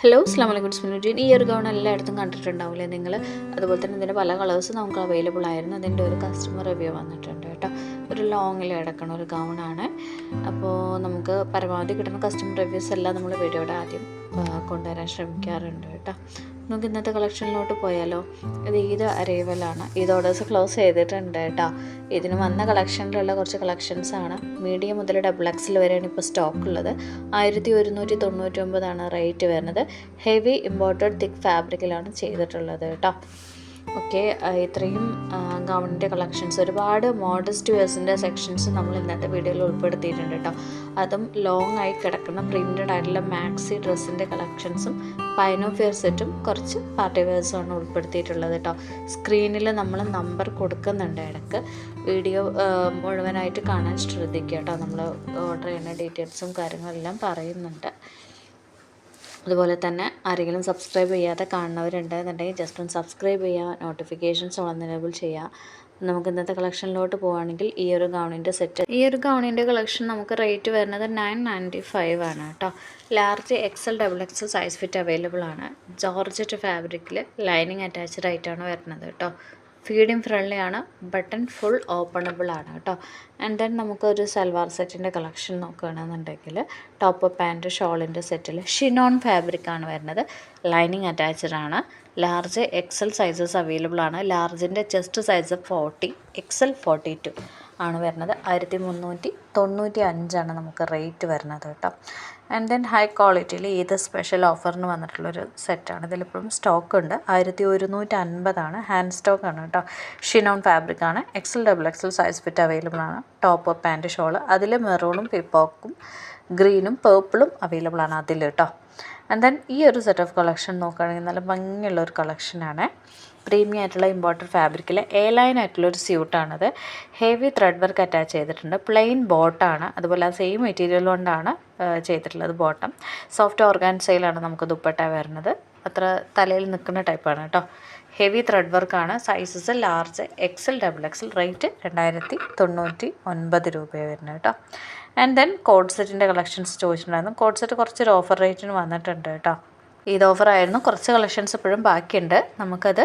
Hello അസ്ലാം വലൈക്കും സ്മിനുജീൻ ഈ ഒരു ഗൗൺ എല്ലായിടത്തും കണ്ടിട്ടുണ്ടാവില്ലേ നിങ്ങൾ? അതുപോലെ തന്നെ ഇതിന്റെ പല കളേഴ്സും നമുക്ക് അവൈലബിൾ ആയിരുന്നു. അതിന്റെ ഒരു കസ്റ്റമർ റിവ്യൂ വന്നിട്ടുണ്ട് കേട്ടോ. ഒരു ലോങ്ങിൽ കിടക്കണ ഒരു ഗൗണാണ് അപ്പോൾ നമുക്ക് പരമാവധി കിട്ടുന്ന കസ്റ്റമർ റിവ്യൂസ് എല്ലാം നമ്മൾ വീഡിയോയുടെ ആദ്യം കൊണ്ടുവരാൻ ശ്രമിക്കാറുണ്ട് കേട്ടോ. നമുക്ക് ഇന്നത്തെ കളക്ഷനിലോട്ട് പോയാലോ? ഇത് ഈദ് അരൈവലാണ് ഈദ് ഓർഡേഴ്സ് ക്ലോസ് ചെയ്തിട്ടുണ്ട് കേട്ടോ. ഇതിന് വന്ന കളക്ഷനിലുള്ള കുറച്ച് കളക്ഷൻസ് ആണ്. മീഡിയം മുതൽ ഡബിൾ എക്സിൽ വരെയാണ് ഇപ്പോൾ സ്റ്റോക്ക് ഉള്ളത്. ആയിരത്തി ഒരുന്നൂറ്റി തൊണ്ണൂറ്റി ഒമ്പതാണ് റേറ്റ് വരുന്നത്. ഹെവി ഇമ്പോർട്ടഡ് തിക്ക് ഫാബ്രിക്കിലാണ് ചെയ്തിട്ടുള്ളത് കേട്ടോ. ഓക്കെ ഇത്രയും ഗൗണിന്റെ കളക്ഷൻസ് ഒരുപാട് മോഡസ്റ്റ് വേഴ്സിന്റെ സെക്ഷൻസ് നമ്മൾ ഇന്നത്തെ വീഡിയോയിൽ ഉൾപ്പെടുത്തിയിട്ടുണ്ട് കേട്ടോ അതും ലോങ് ആയി കിടക്കുന്ന പ്രിന്റഡ് ആയിട്ടുള്ള മാക്സി ഡ്രസ്സിന്റെ കളക്ഷൻസും പൈനോഫിയർ സെറ്റും കുറച്ച് പാർട്ടി വെയർസും ആണ് ഉൾപ്പെടുത്തിയിട്ടുള്ളത് കേട്ടോ സ്ക്രീനിൽ നമ്മൾ നമ്പർ കൊടുക്കുന്നുണ്ട് ഇടയ്ക്ക് വീഡിയോ മുഴുവനായിട്ട് കാണാൻ ശ്രദ്ധിക്കുക കേട്ടോ നമ്മൾ ഓർഡർ ചെയ്യുന്ന ഡീറ്റെയിൽസും കാര്യങ്ങളെല്ലാം പറയുന്നുണ്ട്. അതുപോലെ തന്നെ ആരെങ്കിലും സബ്സ്ക്രൈബ് ചെയ്യാതെ കാണുന്നവരുണ്ടെന്നുണ്ടെങ്കിൽ ജസ്റ്റ് ഒന്ന് സബ്സ്ക്രൈബ് ചെയ്യുക നോട്ടിഫിക്കേഷൻസ് ഓൺ എനേബിൾ ചെയ്യുക. നമുക്ക് ഇന്നത്തെ കളക്ഷനിലോട്ട് പോവുകയാണെങ്കിൽ ഈ ഒരു ഗൗണിന്റെ സെറ്റ് ഈ ഒരു ഗൗണിന്റെ കളക്ഷൻ നമുക്ക് റേറ്റ് വരുന്നത് നയൻ നയന്റി ഫൈവ് ആണ് കേട്ടോ. Large XL double XL size fit available ആണ്. ജോർജറ്റ് ഫാബ്രിക്കിൽ ലൈനിങ് അറ്റാച്ച്ഡ് ആയിട്ടാണ് വരുന്നത് കേട്ടോ. ഫീഡിങ് ഫ്രണ്ട്ലി ആണ് ബട്ടൺ ഫുൾ ഓപ്പണബിൾ ആണ് കേട്ടോ. ആൻഡ് ദെൻ നമുക്കൊരു സൽവാർ സെറ്റിന്റെ കളക്ഷൻ നോക്കുകയാണെന്നുണ്ടെങ്കിൽ ടോപ്പ് പാന്റ് ഷോളിന്റെ സെറ്റിൽ ഷിനോൺ ഫാബ്രിക് ആണ് വരുന്നത്. ലൈനിങ് അറ്റാച്ച്ഡ് ആണ്. ലാർജ് എക്സൽ സൈസസ് അവൈലബിൾ ആണ്. ലാർജിന്റെ chest size forty XL forty two ആണ് വരുന്നത്. ആയിരത്തി മുന്നൂറ്റി തൊണ്ണൂറ്റി അഞ്ചാണ് നമുക്ക് റേറ്റ് വരുന്നത് കേട്ടോ. ആൻഡ് ദെൻ ഹൈ ക്വാളിറ്റിയിൽ ഏത് സ്പെഷ്യൽ ഓഫറിന് വന്നിട്ടുള്ളൊരു സെറ്റാണ് ഇതിലിപ്പോഴും സ്റ്റോക്ക് ഉണ്ട് ആയിരത്തി ഒരുന്നൂറ്റി അൻപതാണ് ഹാൻഡ് സ്റ്റോക്ക് ആണ് കേട്ടോ. ഷിനോൺ ഫാബ്രിക് ആണ്. XL double XL size fit available ആണ്. ടോപ്പ് പാന്റ് ഷോൾ അതിൽ മെറൂണും പിപ്പോക്കും ഗ്രീനും പേർപ്പിളും അവൈലബിൾ ആണ് അതിൽ കേട്ടോ. ആൻഡ് ദെൻ ഈ ഒരു സെറ്റ് ഓഫ് കളക്ഷൻ നോക്കുകയാണെങ്കിൽ നല്ല ഭംഗിയുള്ള ഒരു കളക്ഷനാണ് പ്രീമിയം ആയിട്ടുള്ള ഇമ്പോർട്ടഡ് ഫാബ്രിക്കിൽ എ ലൈൻ ആയിട്ടുള്ള ഒരു സ്യൂട്ടാണത് ഹെവി ത്രെഡ് വർക്ക് അറ്റാച്ച് ചെയ്തിട്ടുണ്ട്. പ്ലെയിൻ ബോട്ടാണ് അതുപോലെ ആ സെയിം മെറ്റീരിയൽ കൊണ്ടാണ് ചെയ്തിട്ടുള്ളത് ബോട്ടം സോഫ്റ്റ് ഓർഗാൻസയിലാണ് നമുക്ക് ദുപ്പട്ട വരുന്നത്. അത്ര തലയിൽ നിൽക്കുന്ന ടൈപ്പാണ് കേട്ടോ ഹെവി ത്രെഡ് വർക്കാണ് sizes large XL double XL rate രണ്ടായിരത്തി തൊണ്ണൂറ്റി ഒൻപത് രൂപയാണ് വരുന്നത് കേട്ടോ ആൻഡ് ദെൻ കോഡ് സെറ്റിന്റെ കളക്ഷൻസ് ചോദിച്ചിട്ടുണ്ടായിരുന്നു. കോഡ് സെറ്റ് കുറച്ചൊരു ഓഫർ റേറ്റിന് വന്നിട്ടുണ്ട് കേട്ടോ. ഇത് ഓഫറായിരുന്നു കുറച്ച് കളക്ഷൻസ് ഇപ്പോഴും ബാക്കിയുണ്ട്. നമുക്കത്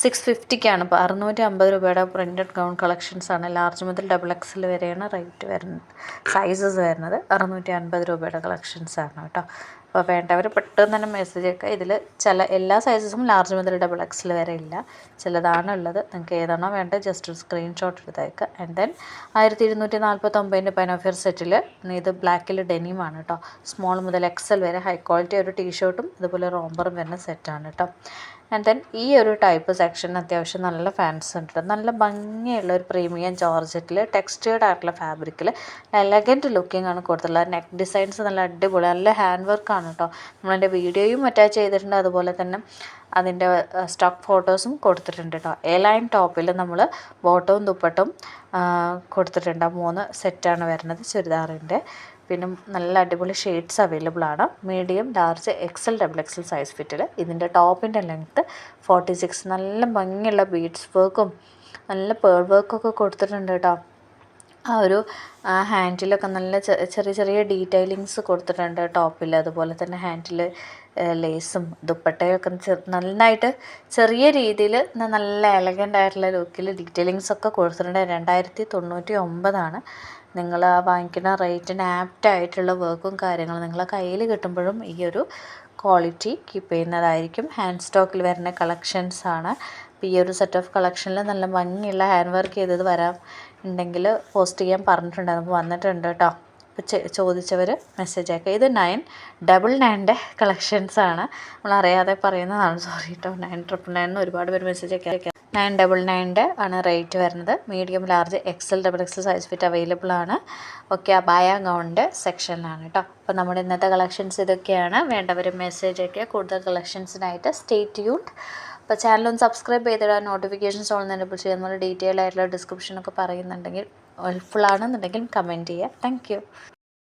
സിക്സ് ഫിഫ്റ്റിക്കാണ് ഇപ്പോൾ അറുന്നൂറ്റി അമ്പത് രൂപയുടെ പ്രിന്റഡ് ഗൗൺ കളക്ഷൻസ് ആണ്. ലാർജ് മുതൽ ഡബിൾ എക്സൽ വരെയാണ് റേറ്റ് വരുന്നത്. സൈസസ് വരുന്നത്. അറുന്നൂറ്റി അൻപത് രൂപയുടെ കളക്ഷൻസ് ആണ് കേട്ടോ. അപ്പോൾ വേണ്ടവർ പെട്ടെന്ന് തന്നെ മെസ്സേജ് അയക്കുക ഇതിൽ ചില എല്ലാ സൈസസും ലാർജ് മുതൽ ഡബിൾ എക്സൽ വരെ ഇല്ല. ചിലതാണ് ഉള്ളത് നിങ്ങൾക്ക് ഏതാണോ വേണ്ടത് ജസ്റ്റ് ഒരു സ്ക്രീൻഷോട്ട് എടുത്തയക്കുക ആൻഡ് ദെൻ ആയിരത്തി ഇരുന്നൂറ്റി നാൽപ്പത്തൊമ്പതിന്റെ പൈനോഫിയർ സെറ്റിൽ ഇത് ബ്ലാക്കിൽ ഡെനിമാണ് കേട്ടോ സ്മോൾ മുതൽ എക്സൽ വരെ ഹൈ ക്വാളിറ്റി ഒരു ടീഷർട്ടും അതുപോലെ റോംബറും വരുന്ന സെറ്റാണ് കേട്ടോ ആൻഡ് ദെൻ ഈ ഒരു ടൈപ്പ് സെക്ഷൻ അത്യാവശ്യം നല്ല ഫാൻസ് ഉണ്ട്. നല്ല ഭംഗിയുള്ള ഒരു പ്രീമിയം ജോർജറ്റിൽ ടെക്സ്റ്റേർഡ് ആയിട്ടുള്ള ഫാബ്രിക്കിൽ എലഗന്റ് ലുക്കിംഗ് ആണ് കൊടുത്തിട്ടുള്ളത് നെക്ക് ഡിസൈൻസ് നല്ല അടിപൊളി നല്ല ഹാൻഡ് വർക്കാണ് കേട്ടോ നമ്മളതിന്റെ വീഡിയോയും അറ്റാച്ച് ചെയ്തിട്ടുണ്ട്. അതുപോലെ തന്നെ അതിന്റെ സ്റ്റോക്ക് ഫോട്ടോസും കൊടുത്തിട്ടുണ്ട് കേട്ടോ എ ലൈൻ ടോപ്പിൽ നമ്മൾ ബോട്ടവും ദുപ്പട്ടും കൊടുത്തിട്ടുണ്ട്. മൂന്ന് സെറ്റാണ് വരുന്നത് ചുരിദാറിന്റെ പിന്നെ നല്ല അടിപൊളി ഷെയ്ഡ്സ് അവൈലബിൾ ആണ്. Medium large XL double XL size ഫിറ്റിൽ ഇതിന്റെ ടോപ്പിന്റെ ലെങ്ത്ത് ഫോർട്ടി സിക്സ് നല്ല ഭംഗിയുള്ള ബീഡ്സ് വർക്കും നല്ല പേൾ വർക്കൊക്കെ കൊടുത്തിട്ടുണ്ട് കേട്ടോ ആ ഒരു ഹാൻഡിലൊക്കെ നല്ല ചെറിയ ചെറിയ ഡീറ്റെയിലിങ്സ് കൊടുത്തിട്ടുണ്ട് ടോപ്പിൽ അതുപോലെ തന്നെ ഹാൻഡിൽ ലേസും ദുപ്പട്ടയൊക്കെ നന്നായിട്ട് ചെറിയ രീതിയിൽ നല്ല എലഗന്റ് ആയിട്ടുള്ള ലുക്കിൽ ഡീറ്റെയിലിങ്സ് ഒക്കെ കൊടുത്തിട്ടുണ്ട്. രണ്ടായിരത്തി തൊണ്ണൂറ്റി ഒമ്പതാണ്. നിങ്ങൾ ആ വാങ്ങിക്കുന്ന റേറ്റിന് ആപ്റ്റ് ആയിട്ടുള്ള വർക്കും കാര്യങ്ങളും നിങ്ങളെ കയ്യിൽ കിട്ടുമ്പോഴും ഈ ഒരു ക്വാളിറ്റി കീപ്പ് ചെയ്യുന്നതായിരിക്കും. ഹാൻഡ് സ്റ്റോക്കിൽ വരുന്ന കളക്ഷൻസാണ് അപ്പോൾ ഈ ഒരു സെറ്റ് ഓഫ് കളക്ഷനിൽ നല്ല ഭംഗിയുള്ള ഹാൻഡ് വർക്ക് ചെയ്തത് വരാം ഉണ്ടെങ്കിൽ പോസ്റ്റ് ചെയ്യാൻ പറഞ്ഞിട്ടുണ്ട്. അപ്പോൾ വന്നിട്ടുണ്ട് കേട്ടോ അപ്പോൾ ചോദിച്ചവർ മെസ്സേജ് ആക്കുക ഇത് നയൻ ഡബിൾ നയന്റെ കളക്ഷൻസാണ് അറിയാതെ പറയുന്നതാണ്. സോറി കേട്ടോ നയൻ ട്രിപ്പിൾ നയൻ ഒരുപാട് പേര് മെസ്സേജ് അയക്കുക നയൻ ഡബിൾ നയന്റെ ആണ് റേറ്റ് വരുന്നത്. Medium large XL double XL size fit available ആണ്. ഓക്കെ അബായ ഗൗണിന്റെ സെക്ഷനിലാണ് കേട്ടോ അപ്പോൾ നമ്മുടെ ഇന്നത്തെ കളക്ഷൻസ് ഇതൊക്കെയാണ്. വേണ്ടവർ മെസ്സേജ് അയക്കുക. കൂടുതൽ കളക്ഷൻസിനായിട്ട് സ്റ്റേ ട്യൂൺഡ് അപ്പോൾ ചാനൽ ഒന്ന് സബ്സ്ക്രൈബ് ചെയ്തിടുക നോട്ടിഫിക്കേഷൻസ് ഓൺ എനേബിൾ ചെയ്യുക നമ്മൾ ഡീറ്റെയിൽ ആയിട്ടുള്ള ഡിസ്ക്രിപ്ഷനൊക്കെ പറയുന്നുണ്ടെങ്കിൽ ഹെൽപ്ഫുൾ ആണെന്നുണ്ടെങ്കിൽ കമന്റ് ചെയ്യുക. താങ്ക്